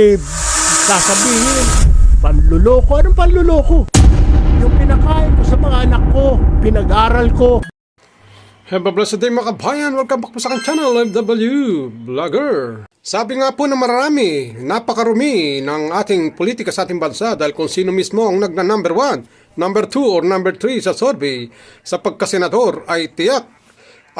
Eh, sasabihin, panluloko. Anong panluloko? Yung pinakain ko sa mga anak ko, pinag-aral ko, Have a blessed day mga kabayan! Welcome back po sa aking channel, FW Vlogger! Sabi nga po na marami, napakarumi ng ating politika sa ating bansa dahil kung sino mismo ang nagna number 1, number 2 or number 3 sa survey sa pagkasenador ay tiyak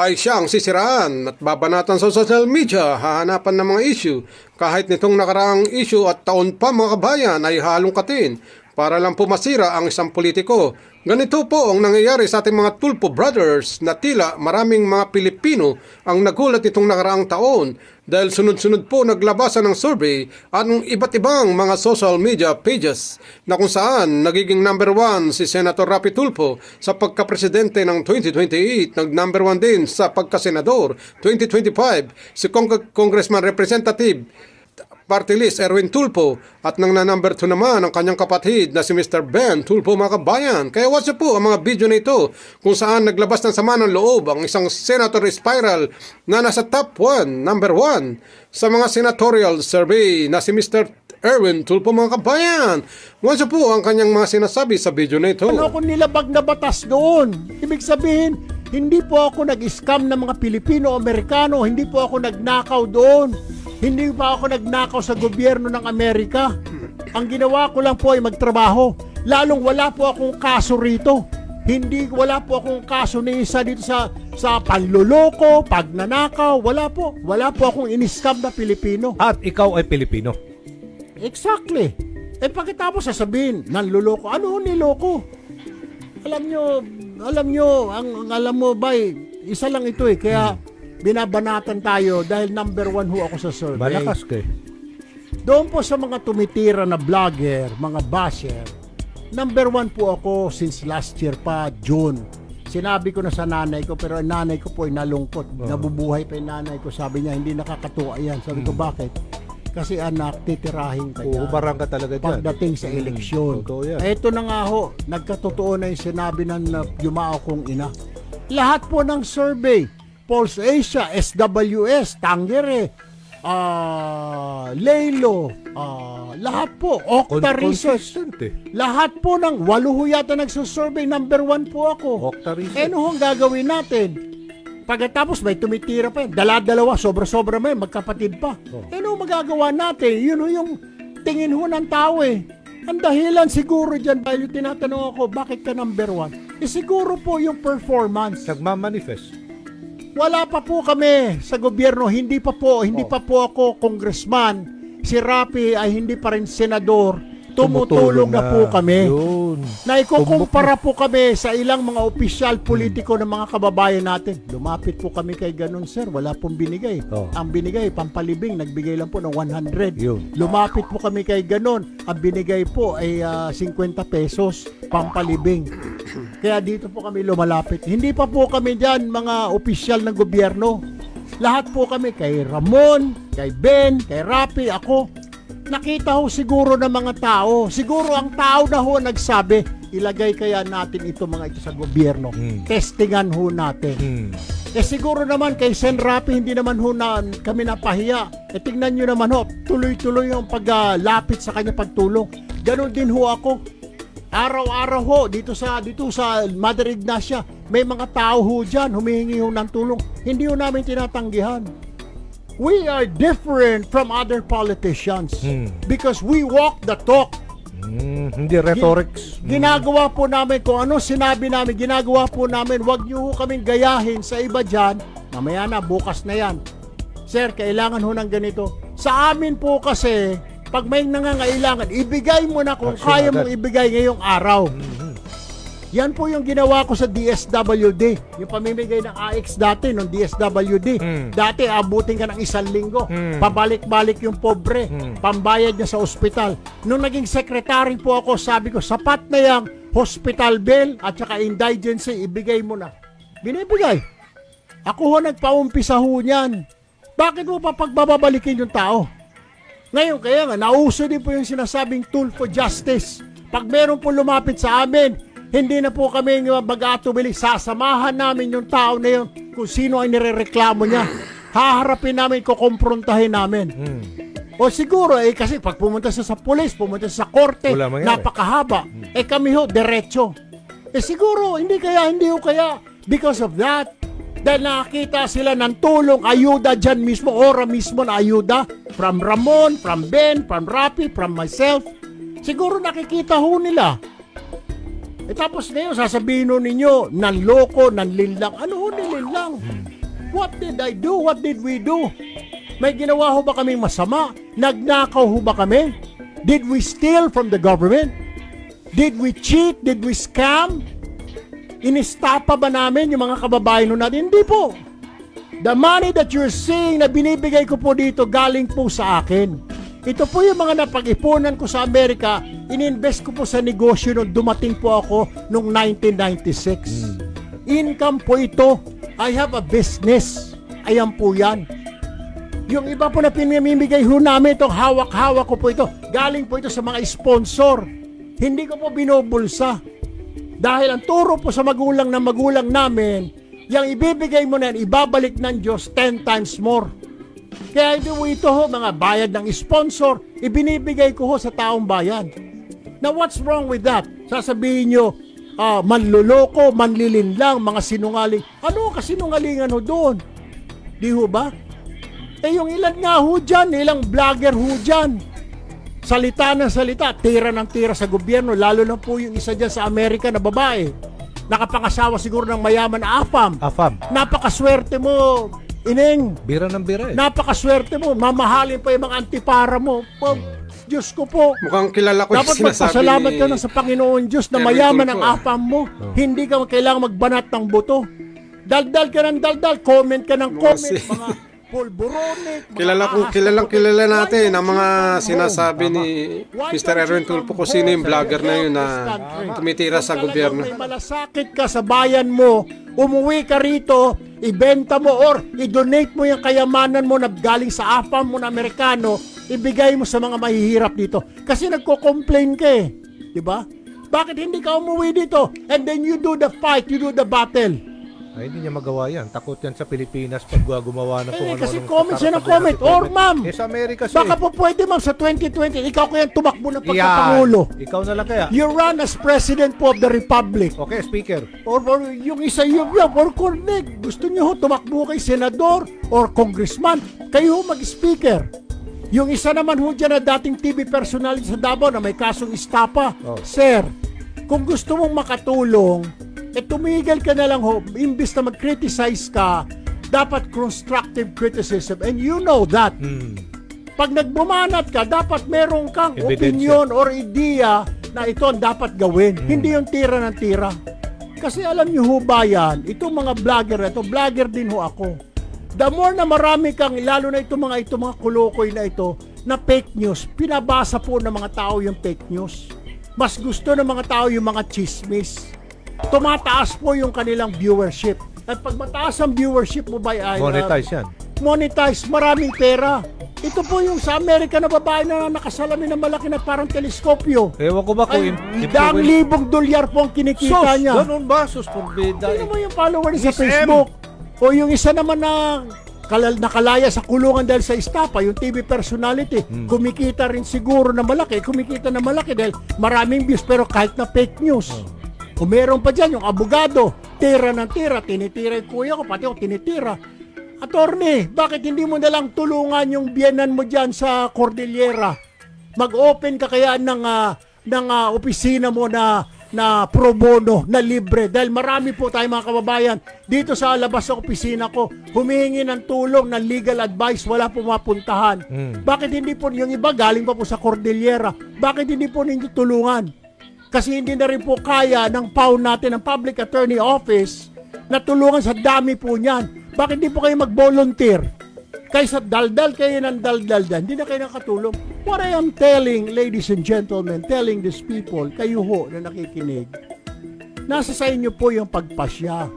ay siyang sisiraan at babanatan sa social media, hahanapan ng mga issue. Kahit nitong nakaraang issue at taon pa mga kabayan ay halongkatin para lang po masira ang isang politiko. Ganito po ang nangyayari sa ating mga Tulpo Brothers na tila maraming mga Pilipino ang nagulat itong nakaraang taon dahil sunod-sunod po naglabasan ng survey at ng iba't ibang mga social media pages na kung saan nagiging number one si Senator Rapi Tulfo sa pagkapresidente ng 2028, nag number one din sa pagkasenador. 2025 si Cong- Congressman Representative party list Erwin Tulpo at nang na number 2 naman ang kanyang kapatid na si Mr. Ben Tulpo mga kabayan. Kaya watch po ang mga video na ito kung saan naglabas ng sama ng loob ang isang senator spiral na nasa top 1, number 1 sa mga senatorial survey na si Mr. Erwin Tulpo mga kabayan. Watch po ang kanyang mga sinasabi sa video na ito. ano ako nilabag na batas doon. Ibig sabihin, hindi po ako nag-scam ng mga Pilipino-Amerikano, hindi po ako nagnakaw doon. Hindi pa ako nagnakaw sa gobyerno ng Amerika. Ang ginawa ko lang po ay magtrabaho. Lalong wala po akong kaso rito. Hindi wala po akong kaso ni isa dito sa sa panluloko, pagnanakaw, wala po. Wala po akong in-scam na Pilipino. At ikaw ay Pilipino. Exactly. Eh pagkatapos sasabihin, nanluloko. Ano niloko? Alam nyo, alam nyo, ang, ang alam mo ba, isa lang ito eh. Kaya binabanatan tayo dahil number one ho ako sa survey. Malakas ka eh. Doon po sa mga tumitira na vlogger, mga basher, number one po ako since last year pa, June. Sinabi ko na sa nanay ko, pero nanay ko po ay nalungkot. Nabubuhay pa yung nanay ko. Sabi niya, hindi nakakatuwa yan. Sabi ko, bakit? Kasi anak, titirahin ka niya Uubarang ka talaga dyan. pagdating sa Mm, eleksyon. Yan. Ito na nga ho, nagkatotoo na yung sinabi ng uh, yumao kong ina. Lahat po ng survey, Pulse Asia, SWS, Tangere, ah Lelo, ah, lahat po, Okta Con- Research, eh. lahat po ng walo ho yata nagsusurvey, number one po ako. Okta Research. Eh, ano ang gagawin natin? Pagkatapos may tumitira pa yan. Dala-dalawa, sobra-sobra may magkapatid pa. Oh. Eh, ano magagawa natin? Yun ho yung tingin ho ng tao eh. Ang dahilan siguro dyan, dahil yung tinatanong ako, bakit ka number one? Eh siguro po yung performance. Nagmamanifest. Wala pa po kami sa gobyerno, hindi pa po, hindi pa po ako congressman. Si Rapi ay hindi pa rin senador. Tumutulong na, po kami Yun. na ikukumpara po kami sa ilang mga opisyal politiko ng mga kababayan natin. Lumapit po kami kay ganun, sir. Wala pong binigay. Oh. Ang binigay, pampalibing, nagbigay lang po ng 100. Yun. Lumapit po kami kay ganun. Ang binigay po ay ah, 50 pesos, pampalibing. Kaya dito po kami lumalapit. Hindi pa po kami dyan mga opisyal ng gobyerno. Lahat po kami kay Ramon, kay Ben, kay Rapi, ako. Nakita ho siguro ng mga tao. Siguro ang tao na ho nagsabi, ilagay kaya natin ito mga ito sa gobyerno. Hmm. Testingan ho natin. Hmm. Eh siguro naman kay Sen Rapi hindi naman ho na kami napahiya. Eh tingnan nyo naman ho, tuloy-tuloy yung paglapit sa kanya pagtulong. Ganon din ho ako. Araw-araw ho dito sa dito sa Mother Ignacia, may mga tao ho diyan humihingi ho ng tulong. Hindi ho namin tinatanggihan. We are different from other politicians Hmm. because we walk the talk. Hmm, Hindi rhetorics. Ginagawa po namin kung ano sinabi namin, ginagawa po namin, wag niyo ho kaming gayahin sa iba dyan. Mamaya na, bukas na yan. Sir, kailangan ho ng ganito. Sa amin po kasi, pag may nangangailangan, ibigay mo na kung Action kaya agad. mong ibigay ngayong araw. Yan po yung ginawa ko sa DSWD. Yung pamimigay ng AX dati, nung DSWD. Hmm. Dati, abutin ka ng isang linggo. Hmm. Pabalik-balik yung pobre. Hmm. Pambayad niya sa ospital. Nung naging secretary po ako, sabi ko, sapat na yung hospital bill at saka indigency, ibigay mo na. Binibigay. Ako ho nagpaumpisa ho niyan. Bakit mo pa pagbababalikin yung tao? Ngayon, kaya nga, nauso din po yung sinasabing tool for justice. Pag meron po lumapit sa amin, hindi na po kami mag-atubili. Sasamahan namin yung tao na yun kung sino ay nirereklamo niya. Haharapin namin, kukomprontahin namin. Hmm. O siguro, eh, kasi pag pumunta siya sa pulis, pumunta siya sa korte, napakahaba. Eh kami ho, diretso. Eh siguro, hindi kaya, hindi ho kaya, because of that, dahil nakakita sila ng tulong, ayuda dyan mismo, ora mismo na ayuda, from Ramon, from Ben, from Rapi, from myself. Siguro nakikita ho nila. Eh tapos ngayon, sasabihin ho ninyo, nanloko, nanlinlang. Ano ho nilinlang? What did I do? What did we do? May ginawa ho ba kaming masama? Nagnakaw ho ba kami? Did we steal from the government? Did we cheat? Did we scam? Inistapa ba namin yung mga kababayan natin? Hindi po. The money that you're seeing na binibigay ko po dito galing po sa akin. Ito po yung mga napag-ipunan ko sa Amerika, ininvest ko po sa negosyo nung dumating po ako noong 1996. Income po ito. I have a business. Ayan po yan. Yung iba po na pinamimigay ho namin, itong hawak-hawak ko po ito. Galing po ito sa mga sponsor. Hindi ko po binubulsa. Dahil ang turo po sa magulang ng magulang namin, yung ibibigay mo na yan, ibabalik ng Diyos 10 times more. Kaya hindi mo ito ho, mga bayad ng sponsor, ibinibigay ko ho sa taong bayan. Now what's wrong with that? Sasabihin nyo, ah, manluloko, manlilinlang, mga sinungaling. Ano ang kasinungalingan ho doon? Di ho ba? Eh yung ilan nga ho dyan, ilang vlogger ho dyan. Salita ng salita, tira ng tira sa gobyerno, lalo na po yung isa dyan sa Amerika na babae. Nakapangasawa siguro ng mayaman na afam. Afam. Napakaswerte mo, ineng. Bira ng bira eh. Napakaswerte mo. Mamahalin pa yung mga antipara mo. Po, Diyos ko po. Mukhang kilala ko yung Dapat sinasabi magpasalamat ni... ka na sa Panginoon Diyos na mayaman ang Tulfo, ah. afam mo. Hindi ka kailangan magbanat ng buto. Daldal ka ng daldal, comment ka ng Mga comment, si- mga mga Kilala ko, kilalang kilala natin ang mga sinasabi ni Mr. Erwin Tulfo kung sino yung vlogger na yun na tumitira sa gobyerno. May malasakit ka sa bayan mo, umuwi ka rito, ibenta mo or i-donate mo yung kayamanan mo na galing sa AFAM mo na Amerikano, ibigay mo sa mga mahihirap dito. Kasi nagko-complain ka eh. Di ba? Bakit hindi ka umuwi dito? And then you do the fight, you do the battle. Ay, hindi niya magawa yan. Takot yan sa Pilipinas pag gumawa na kung Eh, ano kasi comment siya ng comment. Or, ma'am, Eh, sa Amerika siya Baka eh. po pwede ma'am sa 2020, ikaw kaya tumakbo ng Yan. pagkapangulo. Ikaw na lang kaya. You run as President po of the Republic. Okay, speaker. Or, or yung isa yung yung or connect. Gusto niyo ho tumakbo kay senador or congressman. Kayo mag-speaker. Yung isa naman ho dyan na dating TV personality sa Davao na may kasong istapa. Oh. Sir, kung gusto mong makatulong, eh tumigil ka na lang ho. Imbis na mag-criticize ka, dapat constructive criticism. And you know that. Hmm. Pag nagbumanat ka, dapat meron kang Ebidensya. opinion or idea na ito ang dapat gawin. Hmm. Hindi yung tira ng tira. Kasi alam niyo ho ba yan, itong mga vlogger na ito, vlogger din ho ako. The more na marami kang, lalo na itong mga ito, mga kulokoy na ito, na fake news, pinabasa po ng mga tao yung fake news. Mas gusto ng mga tao yung mga chismis. Tumataas po yung kanilang viewership. At pag mataas ang viewership mo ay uh, Monetize yan. monetize, maraming pera. Ito po yung sa Amerika na babae na nakasalamin na malaki na parang teleskopyo. Ewan ko ba kung... Ay, im- daang libong dolyar po ang kinikita Sus, niya. ganun ba? Sus, porbida. Tingnan mo yung follower niya sa Miss M. Facebook. O yung isa naman na kalal nakalaya sa kulungan dahil sa istapa, yung TV personality, Hmm. kumikita rin siguro na malaki, kumikita na malaki dahil maraming views pero kahit na fake news. Kung meron pa dyan, yung abogado, tira ng tira, tinitira yung kuya ko, pati ako tinitira. Attorney, bakit hindi mo nalang tulungan yung biyanan mo dyan sa Cordillera? Mag-open ka kaya ng, ah, ng ah, opisina mo na na pro bono, na libre. Dahil marami po tayong mga kababayan dito sa labas sa opisina ko, humihingi ng tulong, ng legal advice, wala po mapuntahan. Hmm. Bakit hindi po yung iba galing pa po sa Cordillera? Bakit hindi po ninyo tulungan? Kasi hindi na rin po kaya ng PAW natin, ng Public Attorney Office, na tulungan sa dami po niyan. Bakit hindi po kayo mag-volunteer? Kaysa daldal kayo ng daldal dyan, hindi na kayo nakatulong. What I am telling, ladies and gentlemen, telling these people, kayo ho na nakikinig, nasa sa inyo po yung pagpasya.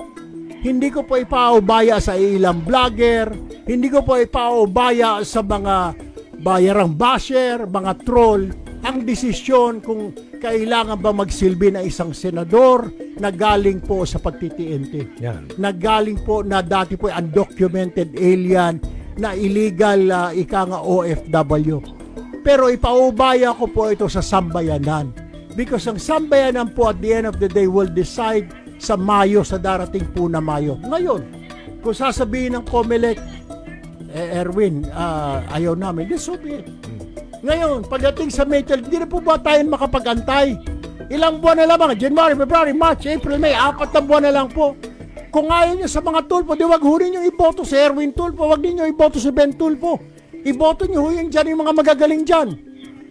Hindi ko po ipaubaya sa ilang vlogger, hindi ko po ipaubaya sa mga bayarang basher, mga troll, ang desisyon kung kailangan ba magsilbi na isang senador na galing po sa pagtitiente Yan. na galing po na dati po undocumented alien na illegal uh, ika nga OFW. Pero ipaubaya ko po ito sa sambayanan. Because ang sambayanan po at the end of the day will decide sa Mayo, sa darating po na Mayo. Ngayon, kung sasabihin ng COMELEC, eh, Erwin, ah, ayaw namin, then so be it. Ngayon, pagdating sa May 12, hindi na po ba tayo makapag-antay? Ilang buwan na lamang, January, February, March, April, May, apat na buwan na lang po. Kung ayaw niyo sa mga tulpo, di wag hurin niyo iboto si Erwin Tulpo, wag niyo iboto si Ben Tulpo. Iboto niyo ho yung dyan, yung mga magagaling dyan.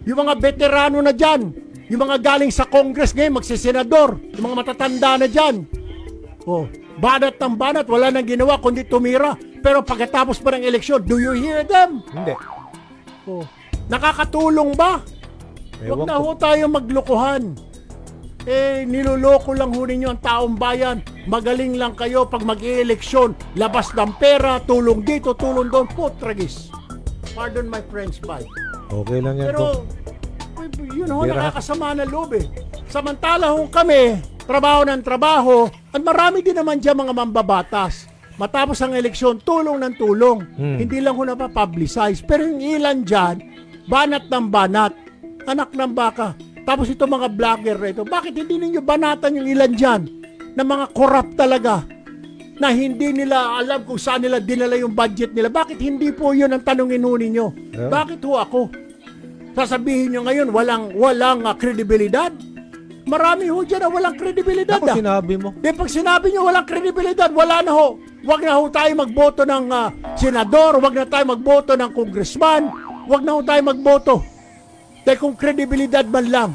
Yung mga veterano na dyan. Yung mga galing sa Congress ngayon, magsisenador. Yung mga matatanda na dyan. Oh, banat ng banat, wala nang ginawa kundi tumira. Pero pagkatapos pa ng eleksyon, do you hear them? Hindi. Oh, nakakatulong ba? Huwag na ho tayo maglokohan. Eh, niloloko lang ho ninyo ang taong bayan. Magaling lang kayo pag mag-eleksyon. Labas ng pera, tulong dito, tulong doon. Putragis. Pardon my French bite. Okay lang yan, Pero, Kong. yun ho, Bira. nakakasama ng loob eh. Samantala ho kami, trabaho ng trabaho, at marami din naman dyan mga mambabatas. Matapos ang eleksyon, tulong ng tulong. Hmm. Hindi lang ho napapublicize. Pero yung ilan dyan, banat ng banat, anak ng baka. Tapos ito mga vlogger na ito, bakit hindi ninyo banatan yung ilan dyan na mga corrupt talaga? na hindi nila alam kung saan nila dinala yung budget nila. Bakit hindi po yun ang tanongin ho ninyo? Yeah. Bakit ho ako? Sasabihin nyo ngayon, walang, walang kredibilidad? Marami ho dyan na walang kredibilidad. Ako ah. sinabi mo. Di pag sinabi nyo walang kredibilidad, wala na ho. Huwag na ho tayo magboto ng ah, senador, huwag na tayo magboto ng congressman, huwag na ho tayo magboto. Dahil kung kredibilidad man lang,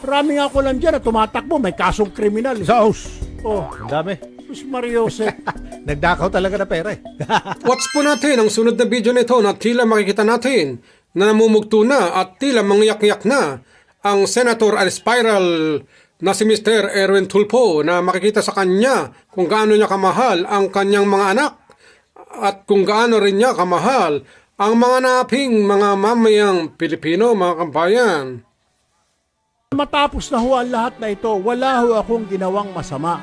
marami nga ko lang dyan na tumatakbo, may kasong kriminal. eh. Sa house. Oh, Ang dami. Sus Mariose. Nagdakaw talaga na pera eh. Watch po natin ang sunod na video nito na tila makikita natin na namumugto na at tila mangyak-yak na ang Senator Aspiral na si Mr. Erwin Tulpo na makikita sa kanya kung gaano niya kamahal ang kanyang mga anak at kung gaano rin niya kamahal ang mga naping mga mamayang Pilipino, mga kabayan. Matapos na ho ang lahat na ito, wala ho akong ginawang masama.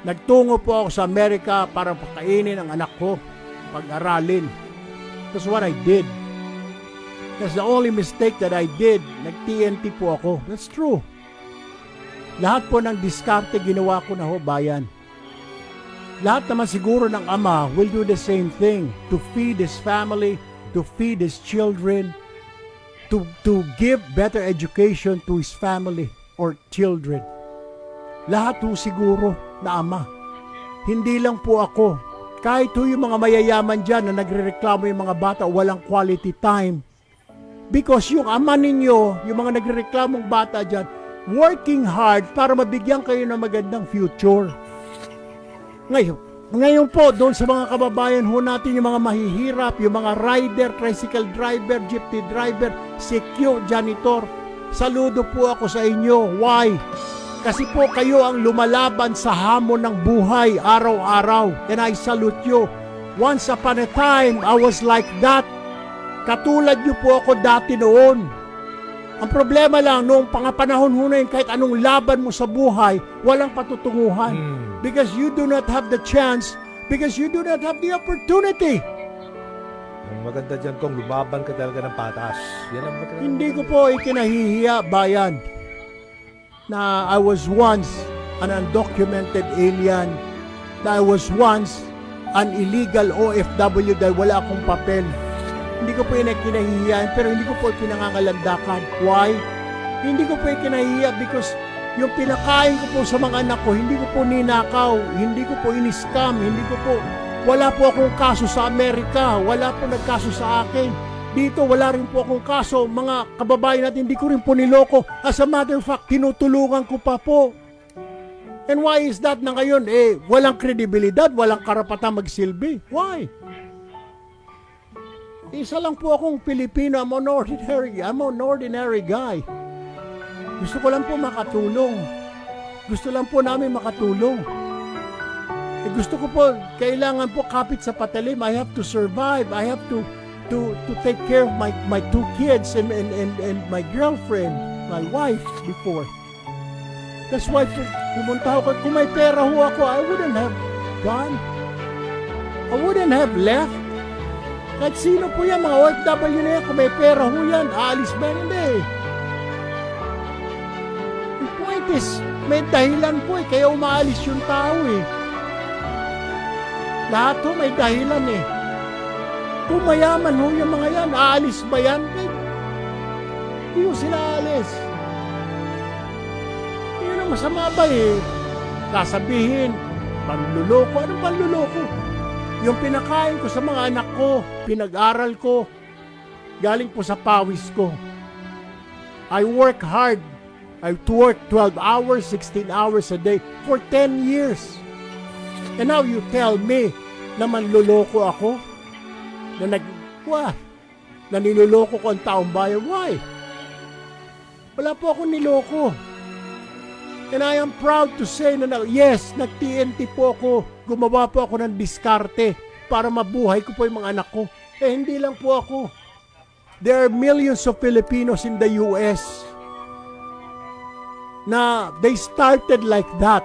Nagtungo po ako sa Amerika para pakainin ang anak ko, pag-aralin. That's what I did. That's the only mistake that I did. Nag-TNT po ako. That's true. Lahat po ng diskarte ginawa ko na ho, bayan. Lahat naman siguro ng ama will do the same thing to feed his family, to feed his children, to to give better education to his family or children. Lahat po siguro na ama. Hindi lang po ako. Kahit po yung mga mayayaman dyan na nagrereklamo yung mga bata walang quality time. Because yung ama ninyo, yung mga nagrereklamong bata dyan, working hard para mabigyan kayo ng magandang future. Ngayon, ngayon po, doon sa mga kababayan ho natin, yung mga mahihirap, yung mga rider, tricycle driver, jeepney driver, secure, janitor, saludo po ako sa inyo. Why? Kasi po kayo ang lumalaban sa hamon ng buhay araw-araw. And I salute you. Once upon a time, I was like that. Katulad niyo po ako dati noon. Ang problema lang, noong pangapanahon ho na yun, kahit anong laban mo sa buhay, walang patutunguhan. Hmm. Because you do not have the chance, because you do not have the opportunity. Ang maganda dyan, Kong, lumaban ka talaga ng patas. Yan ang maganda. Hindi ko po ikinahihiya, bayan, na I was once an undocumented alien, na I was once an illegal OFW dahil wala akong papel. Hindi ko po ikinahihiya, pero hindi ko po pinangangalandakan. Why? Hindi ko po ikinahihiya because yung pinakain ko po sa mga anak ko, hindi ko po ninakaw, hindi ko po iniskam, hindi ko po, wala po akong kaso sa Amerika, wala po nagkaso sa akin. Dito, wala rin po akong kaso. Mga kababayan natin, hindi ko rin po niloko. As a matter of fact, tinutulungan ko pa po. And why is that na ngayon? Eh, walang kredibilidad, walang karapatan magsilbi. Why? Isa lang po akong Pilipino. I'm an ordinary, I'm an ordinary guy. Gusto ko lang po makatulong. Gusto lang po namin makatulong. Eh, gusto ko po, kailangan po kapit sa patalim. I have to survive. I have to to to take care of my my two kids and and and, and my girlfriend, my wife before. That's why pu- pumunta ako. Kung may pera ho ako, I wouldn't have gone. I wouldn't have left. Kahit sino po yan, mga OFW na yan, kung may pera ho yan, aalis ba? Hindi. Is, may dahilan po eh, kaya umaalis yung tao eh. Lahat ho may dahilan eh. Kung mayaman ho yung mga yan, aalis ba yan? Eh, Hindi ho sila aalis. Yun ang masama ba eh. Sasabihin, panluloko. Anong panluloko? Yung pinakain ko sa mga anak ko, pinag-aral ko, galing po sa pawis ko. I work hard. I work 12 hours, 16 hours a day for 10 years. And now you tell me na manluloko ako? Na nag... Wah! Na niloloko ko ang taong bayan. Why? Wala po ako niloko. And I am proud to say na, na yes, nag-TNT po ako. Gumawa po ako ng diskarte para mabuhay ko po yung mga anak ko. Eh, hindi lang po ako. There are millions of Filipinos in the US na they started like that.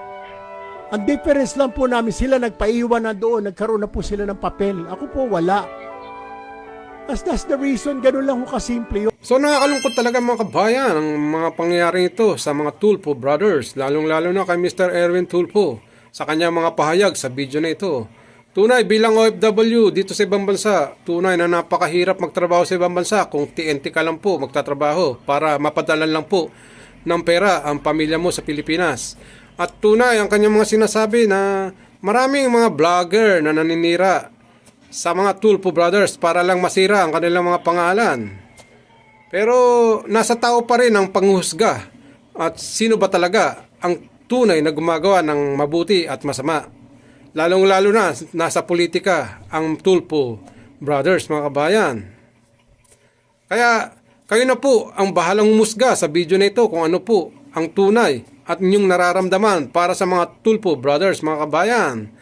Ang difference lang po namin, sila nagpaiwan na doon, nagkaroon na po sila ng papel. Ako po wala. As that's the reason, ganun lang ko kasimple yun. So nakakalungkot talaga mga kabayan ang mga pangyayari ito sa mga Tulpo brothers, lalong-lalo na kay Mr. Erwin Tulpo sa kanyang mga pahayag sa video na ito. Tunay bilang OFW dito sa ibang bansa, tunay na napakahirap magtrabaho sa ibang bansa kung TNT ka lang po magtatrabaho para mapadalan lang po ng pera ang pamilya mo sa Pilipinas. At tunay ang kanyang mga sinasabi na maraming mga vlogger na naninira sa mga Tulpo brothers para lang masira ang kanilang mga pangalan. Pero nasa tao pa rin ang panghusga at sino ba talaga ang tunay na gumagawa ng mabuti at masama. Lalong-lalo na nasa politika ang Tulpo Brothers mga kabayan. Kaya kayo na po ang bahalang humusga sa video na ito kung ano po ang tunay at inyong nararamdaman para sa mga Tulpo Brothers mga kabayan.